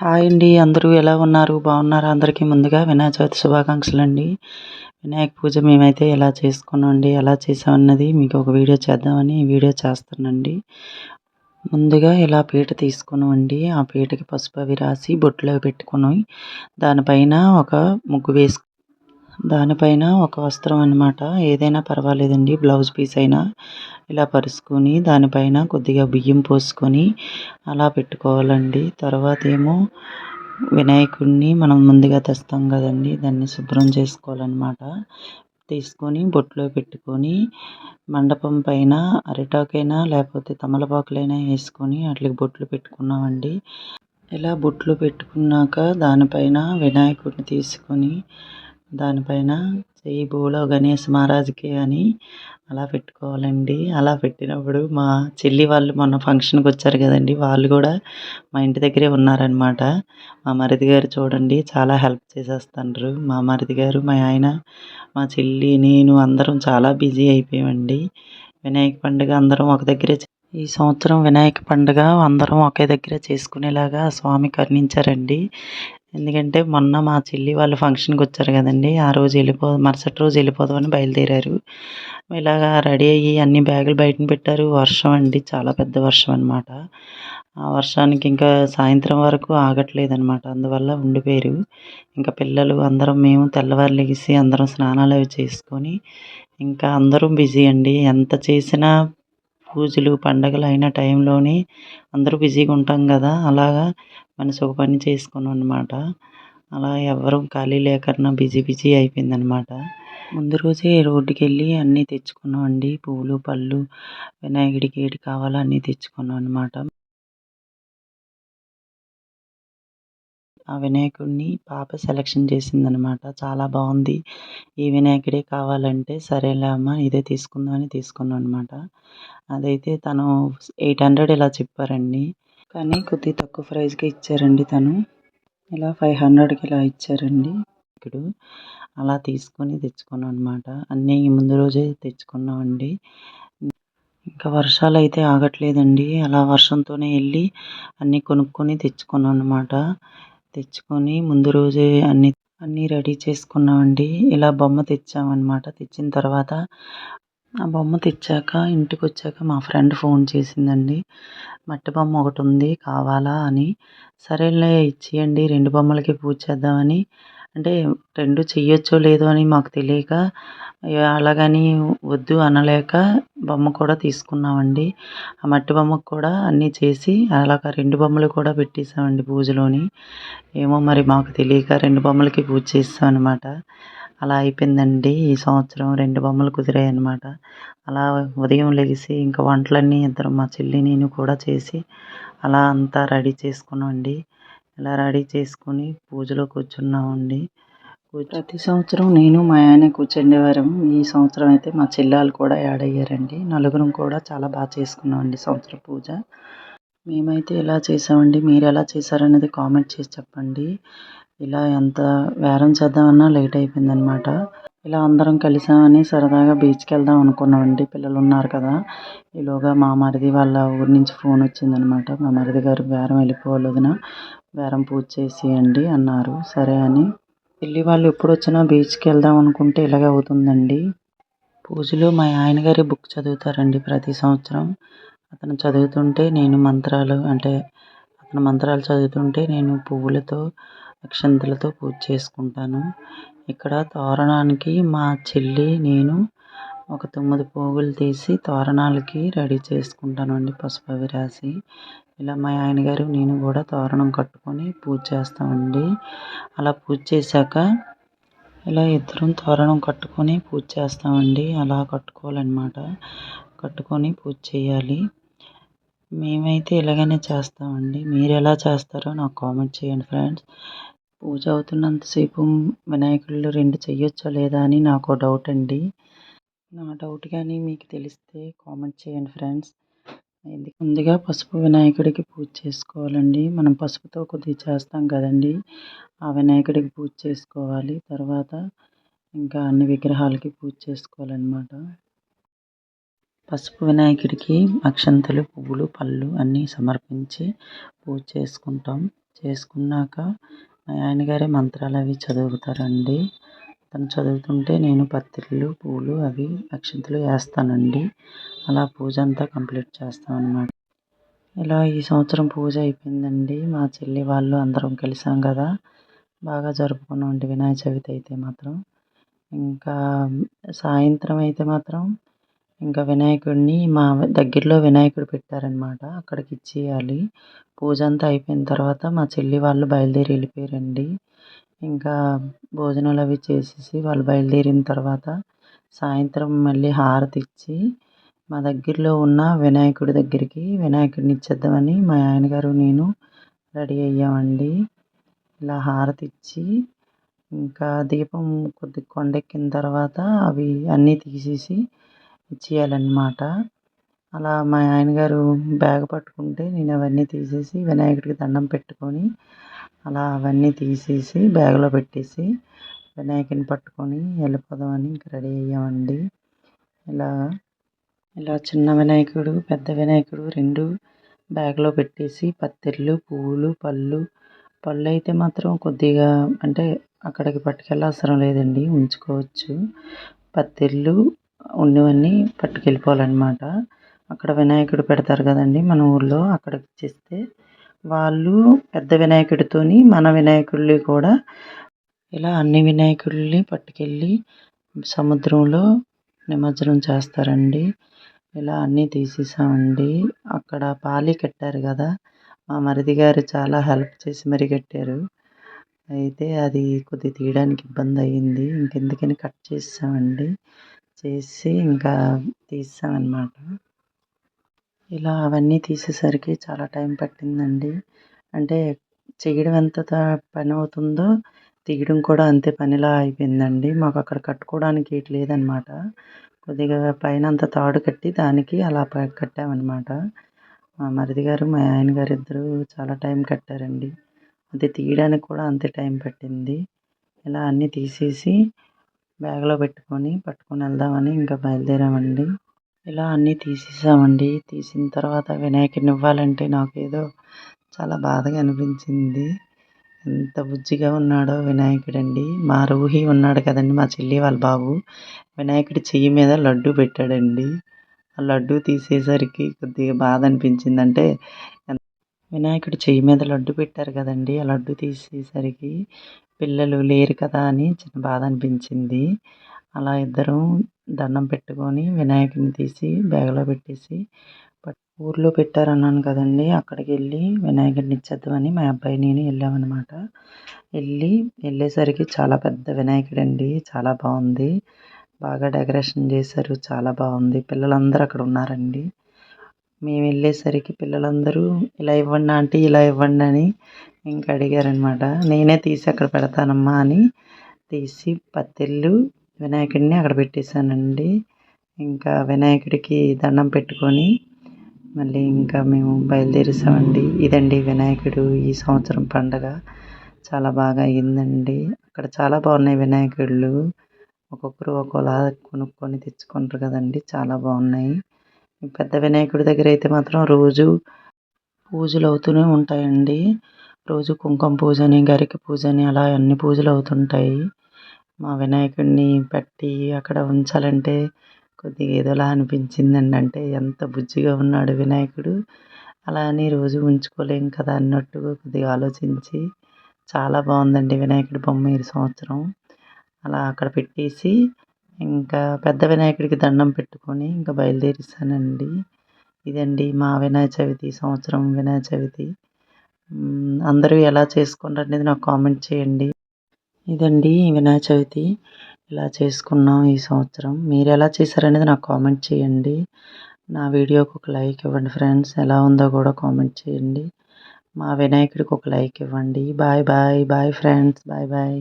Hi అండి. అందరూ ఎలా ఉన్నారు? బాగున్నారా? అందరికీ ముందుగా వినాయక చవితి శుభాకాంక్షలు అండి వినాయక పూజ మేమైతే ఎలా చేసుకున్నామండి? ఎలా చేసామన్నది మీకు ఒక వీడియో చేద్దామని వీడియో చేస్తానండి ముందుగా ఇలా పీట తీసుకున్నామండి. ఆ పీటకి పసుపు అవి రాసి బొట్టులో పెట్టుకుని దానిపైన ఒక ముగ్గు వేసు దానిపైన ఒక వస్త్రం అనమాట ఏదైనా పర్వాలేదండి. బ్లౌజ్ పీస్ అయినా ఇలా పరుచుకొని దానిపైన కొద్దిగా బియ్యం పోసుకొని అలా పెట్టుకోవాలండి. తర్వాత ఏమో వినాయకుడిని మనం ముందుగా తెస్తాం కదండి. దాన్ని శుభ్రం చేసుకోవాలన్నమాట. తీసుకొని బొట్లో పెట్టుకొని మండపం పైన అరిటాకైనా లేకపోతే తమలపాకులైనా వేసుకొని అట్లకి బొట్లు పెట్టుకున్నామండి. ఇలా బొట్లు పెట్టుకున్నాక దానిపైన వినాయకుడిని తీసుకొని దానిపైన చేయి బోలో గణేష్ మహారాజ్కి అని అలా పెట్టుకోవాలండి. అలా పెట్టినప్పుడు మా చెల్లి వాళ్ళు మొన్న ఫంక్షన్కి వచ్చారు కదండి వాళ్ళు కూడా మా ఇంటి దగ్గరే ఉన్నారనమాట మా మరిది గారు చూడండి చాలా హెల్ప్ చేసేస్తున్నారు మా మరిది గారు మా ఆయన మా చెల్లి నేను అందరం చాలా బిజీ అయిపోయామండి. వినాయక పండుగ అందరం ఒక దగ్గరే ఈ సంవత్సరం వినాయక పండుగ అందరం ఒకే దగ్గర చేసుకునేలాగా స్వామి కరుణించారండి. ఎందుకంటే మొన్న మా చెల్లి వాళ్ళు ఫంక్షన్కి వచ్చారు కదండి. ఆ రోజు వెళ్ళిపో మరుసటి రోజు వెళ్ళిపోదామని బయలుదేరారు. ఇలాగా రెడీ అయ్యి అన్ని బ్యాగులు బయటన పెట్టారు. వర్షం అండి. చాలా పెద్ద వర్షం అనమాట ఆ వర్షానికి ఇంకా సాయంత్రం వరకు ఆగట్లేదు అనమాట అందువల్ల ఉండిపోయారు. ఇంకా పిల్లలు అందరం మేము తెల్లవారు లెగిసి అందరం స్నానాలు అవి చేసుకొని ఇంకా అందరం బిజీ అండి. ఎంత చేసినా పూజలు పండగలు అయిన టైంలోనే అందరూ బిజీగా ఉంటాం కదా. అలాగా మనిషి ఒక పని చేసుకున్నాం అనమాట అలా ఎవరు ఖాళీ లేకుండా బిజీ బిజీ అయిపోయిందనమాట ముందు రోజే రోడ్డుకి వెళ్ళి అన్నీ తెచ్చుకున్నాం అండి. పువ్వులు పళ్ళు వినాయకుడికి ఏటి కావాలో అన్నీ తెచ్చుకున్నాం అనమాట ఆ వినాయకుడిని పాప సెలెక్షన్ చేసిందనమాట చాలా బాగుంది. ఈ వినాయకుడే కావాలంటే సరేలే అమ్మ ఇదే తీసుకుందామని తీసుకున్నాం అనమాట అదైతే తను ఎయిట్ హండ్రెడ్ ఇలా చెప్పారండి. కానీ కొద్దిగా తక్కువ ప్రైస్కి ఇచ్చారండి తను. ఇలా ఫైవ్ హండ్రెడ్కి ఇలా ఇచ్చారండి. ఇప్పుడు అలా తీసుకొని తెచ్చుకున్నాం అనమాట అన్నీ ముందు రోజే తెచ్చుకున్నామండి. ఇంకా వర్షాలు అయితే ఆగట్లేదండి. అలా వర్షంతోనే వెళ్ళి అన్నీ కొనుక్కొని తెచ్చుకున్నాం అనమాట తెచ్చుకొని ముందు రోజే అన్ని అన్నీ రెడీ చేసుకున్నామండి. ఇలా బొమ్మ తెచ్చామన్నమాట. తెచ్చిన తర్వాత ఆ బొమ్మ తెచ్చాక ఇంటికి వచ్చాక మా ఫ్రెండ్ ఫోన్ చేసిందండి. మట్టి బొమ్మ ఒకటి ఉంది కావాలా అని. సరేలే ఇచ్చేయండి రెండు బొమ్మలకి పూజ చేద్దామని. అంటే రెండు చెయ్యొచ్చో లేదో అని మాకు తెలియక అలాగని వద్దు అనలేక బొమ్మ కూడా తీసుకున్నామండి. ఆ మట్టి బొమ్మకు కూడా అన్నీ చేసి అలాగ రెండు బొమ్మలు కూడా పెట్టేసామండి పూజలోని. ఏమో మరి మాకు తెలియక రెండు బొమ్మలకి పూజ చేస్తాం అనమాట అలా అయిపోయిందండి. ఈ సంవత్సరం రెండు బొమ్మలు కుదిరాయి అనమాట అలా ఉదయం లెగిసి ఇంకా వంటలన్నీ ఇద్దరు మా చెల్లి నేను కూడా చేసి అలా అంతా రెడీ చేసుకున్నామండి. ఇలా రెడీ చేసుకుని పూజలో కూర్చున్నామండి. ప్రతి సంవత్సరం నేను మా ఆయన కూర్చుండేవారం. ఈ సంవత్సరం అయితే మా చెల్లెలు కూడా యాడ్ అయ్యారండి. నలుగురం కూడా చాలా బాగా చేసుకున్నామండి సంవత్సరం పూజ. మేమైతే ఎలా చేసామండి మీరు ఎలా చేశారనేది కామెంట్ చేసి చెప్పండి. ఇలా ఎంత వేరం చేద్దామన్నా లేట్ అయిపోయిందనమాట ఇలా అందరం కలిసామని సరదాగా బీచ్కి వెళ్దాం అనుకున్నామండి. పిల్లలు ఉన్నారు కదా. ఈలోగా మా మరిది వాళ్ళ ఊరి నుంచి ఫోన్ వచ్చిందనమాట మా మరిది గారు బేరం వెళ్ళిపోలేదున బేరం పూజ చేసేయండి అన్నారు. సరే అని. పెళ్ళి వాళ్ళు ఎప్పుడు వచ్చినా బీచ్కి వెళ్దాం అనుకుంటే ఇలాగే అవుతుందండి. పూజలు మా ఆయన గారి బుక్ చదువుతారండి ప్రతి సంవత్సరం. అతను చదువుతుంటే నేను మంత్రాలు అంటే అతను మంత్రాలు చదువుతుంటే నేను పువ్వులతో అక్షంతలతో పూజ చేసుకుంటాను. ఇక్కడ తోరణానికి మా చెల్లి నేను ఒక తొమ్మిది పోగులు తీసి తోరణాలకి రెడీ చేసుకుంటాను అండి పసుపు అవి రాసి. ఇలా మా ఆయన గారు నేను కూడా తోరణం కట్టుకొని పూజ చేస్తామండి. అలా పూజ చేశాక ఇలా ఇద్దరం తోరణం కట్టుకొని పూజ చేస్తామండి. అలా కట్టుకోవాలన్నమాట. కట్టుకొని పూజ చేయాలి. మేమైతే ఇలాగనే చేస్తామండి. మీరు ఎలా చేస్తారో నాకు కామెంట్ చేయండి ఫ్రెండ్స్. పూజ అవుతున్నంతసేపు వినాయకుళ్ళు రెండు చెయ్యొచ్చా లేదా అని నాకు డౌట్ అండి. నా డౌట్ కానీ మీకు తెలిస్తే కామెంట్ చేయండి ఫ్రెండ్స్ ముందుగా పసుపు వినాయకుడికి పూజ చేసుకోవాలండి. మనం పసుపుతో కొద్దిగా చేస్తాం కదండి. ఆ వినాయకుడికి పూజ చేసుకోవాలి. తర్వాత ఇంకా అన్ని విగ్రహాలకి పూజ చేసుకోవాలన్నమాట. పసుపు వినాయకుడికి అక్షంతలు పువ్వులు పళ్ళు అన్నీ సమర్పించి పూజ చేసుకుంటాం. చేసుకున్నాక మా ఆయన గారే మంత్రాలు అవి చదువుతారండి. తను చదువుతుంటే నేను పత్రికలు పూలు అవి అక్షింతలు వేస్తానండి. అలా పూజ అంతా కంప్లీట్ చేస్తాం అన్నమాట ఇలా ఈ సంవత్సరం పూజ అయిపోయిందండి. మా చెల్లి వాళ్ళు అందరం కలిసాం కదా. బాగా జరుపుకున్నాం వినాయక చవితి అయితే మాత్రం. ఇంకా సాయంత్రం అయితే మాత్రం ఇంకా వినాయకుడిని మా దగ్గరలో వినాయకుడు పెట్టారనమాట అక్కడికి ఇచ్చేయాలి పూజ అంతా అయిపోయిన తర్వాత మా చెల్లి వాళ్ళు బయలుదేరి వెళ్ళిపోయారండి. ఇంకా భోజనాలు అవి చేసేసి వాళ్ళు బయలుదేరిన తర్వాత సాయంత్రం మళ్ళీ హారతి ఇచ్చి మా దగ్గరలో ఉన్న వినాయకుడి దగ్గరికి వినాయకుడిని ఇచ్చేద్దామని మా ఆయనగారు నేను రెడీ అయ్యామండి. ఇలా హారతి ఇచ్చి ఇంకా దీపం కొద్ది కొండెక్కిన తర్వాత అవి అన్నీ తీసేసి ఇచ్చేయాలన్నమాట అలా మా ఆయనగారు బ్యాగ్ పట్టుకుంటే నేను అవన్నీ తీసేసి వినాయకుడికి దండం పెట్టుకొని అలా అవన్నీ తీసేసి బ్యాగ్లో పెట్టేసి వినాయకుడిని పట్టుకొని వెళ్ళిపోదామని ఇంక రెడీ అయ్యామండి. ఇలా ఇలా చిన్న వినాయకుడు పెద్ద వినాయకుడు రెండు బ్యాగ్లో పెట్టేసి పత్తిర్లు పువ్వులు పళ్ళు పళ్ళు అయితే మాత్రం కొద్దిగా అంటే అక్కడికి పట్టుకెళ్ళవసరం లేదండి ఉంచుకోవచ్చు. పత్తిర్లు ఉన్నవన్నీ పట్టుకెళ్ళిపోవాలన్నమాట. అక్కడ వినాయకుడు పెడతారు కదండి మన ఊర్లో అక్కడికి ఇచ్చేస్తే వాళ్ళు పెద్ద వినాయకుడితోని మన వినాయకుడిని కూడా ఇలా అన్ని వినాయకుడిని పట్టుకెళ్ళి సముద్రంలో నిమజ్జనం చేస్తారండి. ఇలా అన్నీ తీసేసామండి. అక్కడ పాలి కట్టారు కదా మా మరిది గారు చాలా హెల్ప్ చేసి మరి కట్టారు. అయితే అది కొద్ది తీయడానికి ఇబ్బంది అయ్యింది. ఇంకెందుకని కట్ చేసామండి చేసి ఇంకా తీసామన్నమాట ఇలా అవన్నీ తీసేసరికి చాలా టైం పట్టిందండి. అంటే చేయడం ఎంత పని అవుతుందో తీయడం కూడా అంతే పనిలా అయిపోయిందండి. మాకు అక్కడ కట్టుకోవడానికి ఏటి లేదనమాట కొద్దిగా పైన అంత తాడు కట్టి దానికి అలా కట్టామన్నమాట. మా మరిది గారు మా ఆయన గారు ఇద్దరు చాలా టైం కట్టారండి. అది తీయడానికి కూడా అంతే టైం పట్టింది. ఇలా అన్నీ తీసేసి బ్యాగ్లో పెట్టుకొని పట్టుకొని వెళ్దామని ఇంకా బయలుదేరామండి. ఇలా అన్నీ తీసేసామండి. తీసిన తర్వాత వినాయకుడిని ఇవ్వాలంటే నాకు ఏదో చాలా బాధగా అనిపించింది. ఎంత బుజ్జిగా ఉన్నాడో వినాయకుడండి. మా రూహి ఉన్నాడు కదండి మా చెల్లి వాళ్ళ బాబు. వినాయకుడి చెయ్యి మీద లడ్డు పెట్టాడండి. ఆ లడ్డు తీసేసరికి కొద్దిగా బాధ అనిపించింది. అంటే వినాయకుడి చెయ్యి మీద లడ్డు పెట్టారు కదండి ఆ లడ్డు తీసేసరికి పిల్లలు లేరు కదా అని చిన్న బాధ అనిపించింది. అలా ఇద్దరం దండం పెట్టుకొని వినాయకుడిని తీసి బ్యాగ్లో పెట్టేసి ఊర్లో పెట్టారన్నాను కదండి. అక్కడికి వెళ్ళి వినాయకుడిని ఇచ్చేద్దామని మా అబ్బాయి నేను వెళ్ళామన్నమాట. వెళ్ళి వెళ్ళేసరికి చాలా పెద్ద వినాయకుడు అండి చాలా బాగుంది. బాగా డెకరేషన్ చేశారు. చాలా బాగుంది. పిల్లలందరూ అక్కడ ఉన్నారండి. మేము వెళ్ళేసరికి పిల్లలందరూ ఇలా ఇవ్వండి ఆంటీ ఇలా ఇవ్వండి అని ఇంకా అడిగారనమాట నేనే తీసి అక్కడ పెడతానమ్మా అని తీసి పత్తిళ్ళు వినాయకుడిని అక్కడ పెట్టేశానండి. ఇంకా వినాయకుడికి దండం పెట్టుకొని మళ్ళీ ఇంకా మేము బయలుదేరేసామండి ఇదండి వినాయకుడు ఈ సంవత్సరం పండగ చాలా బాగా అయ్యిందండి. అక్కడ చాలా బాగున్నాయి వినాయకుళ్ళు. ఒక్కొక్కరు ఒక్కోలా కొనుక్కొని తెచ్చుకుంటారు కదండి చాలా బాగున్నాయి. పెద్ద వినాయకుడి దగ్గర అయితే మాత్రం రోజు పూజలు అవుతూనే ఉంటాయండి. రోజు కుంకుమ పూజ అని గరిక పూజ అని అలా అన్ని పూజలు అవుతుంటాయి. మా వినాయకుడిని పెట్టి అక్కడ ఉంచాలంటే కొద్దిగా ఏదోలా అనిపించిందండి. అంటే ఎంత బుజ్జిగా ఉన్నాడు వినాయకుడు. అలా అని రోజు ఉంచుకోలేం కదా అన్నట్టుగా కొద్దిగా ఆలోచించి చాలా బాగుందండి వినాయకుడి బొమ్మ ఈ సంవత్సరం. అలా అక్కడ పెట్టేసి ఇంకా పెద్ద వినాయకుడికి దండం పెట్టుకొని ఇంకా బయలుదేరిస్తానండి. ఇదండి మా వినాయక చవితి సంవత్సరం వినాయక చవితి. అందరూ ఎలా చేసుకున్నారు అనేది నాకు కామెంట్ చేయండి. ఇదండి వినాయక చవితి. ఇలా చేసుకున్నాం ఈ సంవత్సరం? మీరు ఎలా చేశారనేది నాకు కామెంట్ చేయండి. నా వీడియోకి ఒక లైక్ ఇవ్వండి ఫ్రెండ్స్. ఎలా ఉందో కూడా కామెంట్ చేయండి. మా వినాయకుడికి ఒక లైక్ ఇవ్వండి. Bye bye bye friends. Bye bye.